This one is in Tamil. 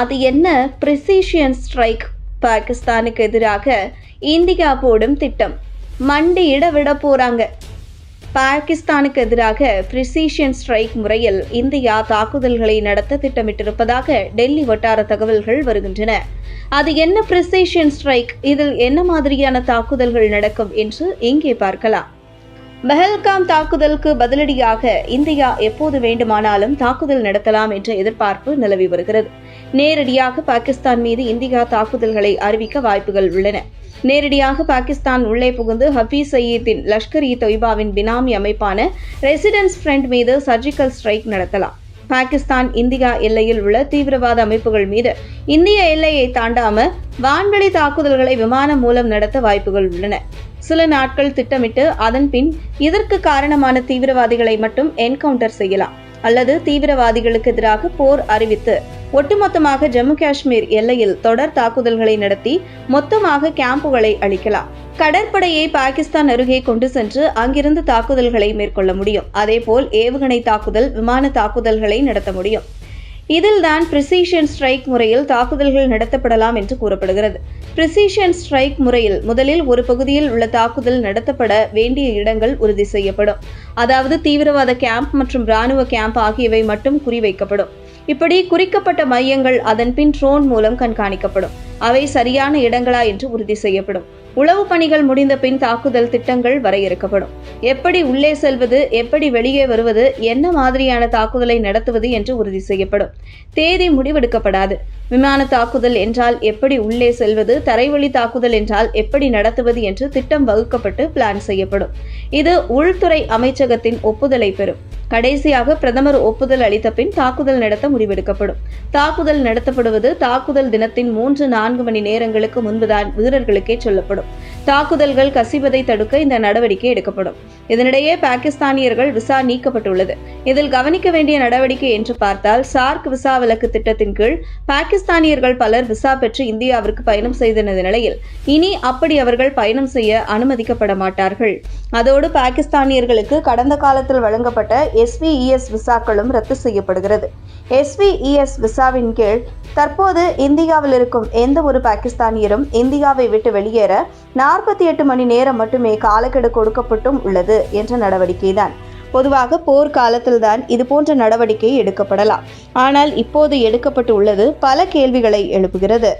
அது என்ன? பிரிசிஷியன் ஸ்ட்ரைக் பாகிஸ்தானுக்கு எதிராக இந்தியா போடும் திட்டம். மண்டியிட விட போகிறாங்க பாகிஸ்தானுக்கு எதிராக பிரிசிஷியன் ஸ்ட்ரைக் முறையில் இந்தியா தாக்குதல்களை நடத்த திட்டமிட்டிருப்பதாக டெல்லி வட்டார தகவல்கள் வருகின்றன. அது என்ன? பிரிசிஷியன் ஸ்ட்ரைக் இதில் என்ன மாதிரியான தாக்குதல்கள் நடக்கும் என்று இங்கே பார்க்கலாம். பெஹல்காம் தாக்குதலுக்கு பதிலடியாக இந்தியா எப்போது வேண்டுமானாலும் தாக்குதல் நடத்தலாம் என்ற எதிர்பார்ப்பு நிலவி வருகிறது. நேரடியாக பாகிஸ்தான் மீது இந்தியா தாக்குதல்களை அறிவிக்க வாய்ப்புகள் உள்ளன. நேரடியாக பாகிஸ்தான் உள்ளே புகுந்து ஹபீஸ் சயீத்தின் லஷ்கர் இ தொய்பாவின் பினாமி அமைப்பான ரெசிடென்ஸ் ஃப்ரண்ட் மீது சர்ஜிக்கல் ஸ்ட்ரைக் நடத்தலாம். பாகிஸ்தான் இந்தியா எல்லையில் உள்ள தீவிரவாத அமைப்புகள் மீது இந்திய எல்லையை தாண்டாம வான்வெளி தாக்குதல்களை விமானம் மூலம் நடத்த வாய்ப்புகள் உள்ளன. சில நாட்கள் திட்டமிட்டு அதன் பின் இதற்கு காரணமான தீவிரவாதிகளை மட்டும் என்கவுண்டர் செய்யலாம். அல்லது தீவிரவாதிகளுக்கு எதிராக போர் அறிவித்து. ஒட்டுமொத்தமாக ஜம்மு காஷ்மீர் எல்லையில் தொடர் தாக்குதல்களை நடத்தி மொத்தமாக கேம்புகளை அளிக்கலாம் கடற்படையை பாகிஸ்தான் அருகே கொண்டு சென்று அங்கிருந்து தாக்குதல்களை மேற்கொள்ள முடியும். அதேபோல் ஏவுகணை தாக்குதல் விமான தாக்குதல்களை நடத்த முடியும். இதில்தான் பிரிசிஷன் ஸ்ட்ரைக் முறையில் தாக்குதல்கள் நடத்தப்படலாம் என்று கூறப்படுகிறது. பிரிசிஷன் ஸ்ட்ரைக் முறையில் முதலில் ஒரு பகுதியில் உள்ள தாக்குதல் நடத்தப்பட வேண்டிய இடங்கள் உறுதி செய்யப்படும். அதாவது தீவிரவாத கேம்ப் மற்றும் ராணுவ கேம்ப் ஆகியவை மட்டும் குறிவைக்கப்படும். இப்படி குறிக்கப்பட்ட மையங்கள் அதன் பின் ட்ரோன் மூலம் கண்காணிக்கப்படும். அவை சரியான இடங்களா என்று உறுதி செய்யப்படும். உளவு பணிகள் முடிந்த பின் தாக்குதல் திட்டங்கள் வரையறுக்கப்படும் எப்படி உள்ளே செல்வது எப்படி வெளியே வருவது என்ன மாதிரியான தாக்குதலை நடத்துவது என்று உறுதி செய்யப்படும். தேதி முடிவெடுக்கப்படாது. விமான தாக்குதல் என்றால் எப்படி உள்ளே செல்வது தரைவழி தாக்குதல் என்றால் எப்படி நடத்துவது என்று திட்டம் வகுக்கப்பட்டு பிளான் செய்யப்படும். இது உள்துறை அமைச்சகத்தின் ஒப்புதலை பெறும். கடைசியாக பிரதமர் ஒப்புதல் அளித்த பின் தாக்குதல் நடத்த முடிவெடுக்கப்படும். தாக்குதல் நடத்தப்படுவது தாக்குதல் தினத்தின் மூன்று நான்கு மணி நேரங்களுக்கு முன்புதான் வீரர்களுக்கே சொல்லப்படும். தாக்குதல்கள் கசிவதை தடுக்க இந்த நடவடிக்கை எடுக்கப்படும். இதனிடையே பாகிஸ்தானியர்கள் விசா நீக்கப்பட்டுள்ளது. இதில் கவனிக்க வேண்டிய நடவடிக்கை என்று பார்த்தால் சார்க் விசா விலக்கு திட்டத்தின் கீழ் பாகிஸ்தானியர்கள் பலர் விசா பெற்று இந்தியாவிற்கு பயணம் செய்த நிலையில் இனி அப்படி அவர்கள் பயணம் செய்ய அனுமதிக்கப்பட மாட்டார்கள். அதோடு பாகிஸ்தானியர்களுக்கு கடந்த காலத்தில் வழங்கப்பட்ட எஸ்விஇஎஸ் விசாக்களும் ரத்து செய்யப்படுகிறது. எஸ்விஇஎஸ் விசாவின் கீழ் தற்போது இந்தியாவில் இருக்கும் எந்த ஒரு பாகிஸ்தானியரும் இந்தியாவை விட்டு வெளியேற நாற்பத்தி எட்டு மணி நேரம் மட்டுமே காலக்கெடு கொடுக்கப்பட்டும் உள்ளது என்ற நடவடிக்கைதான் பொதுவாக போர் காலத்தில்தான் இதுபோன்ற நடவடிக்கை எடுக்கப்படலாம். ஆனால் இப்போது எடுக்கப்பட்டு உள்ளது பல கேள்விகளை எழுப்புகிறது.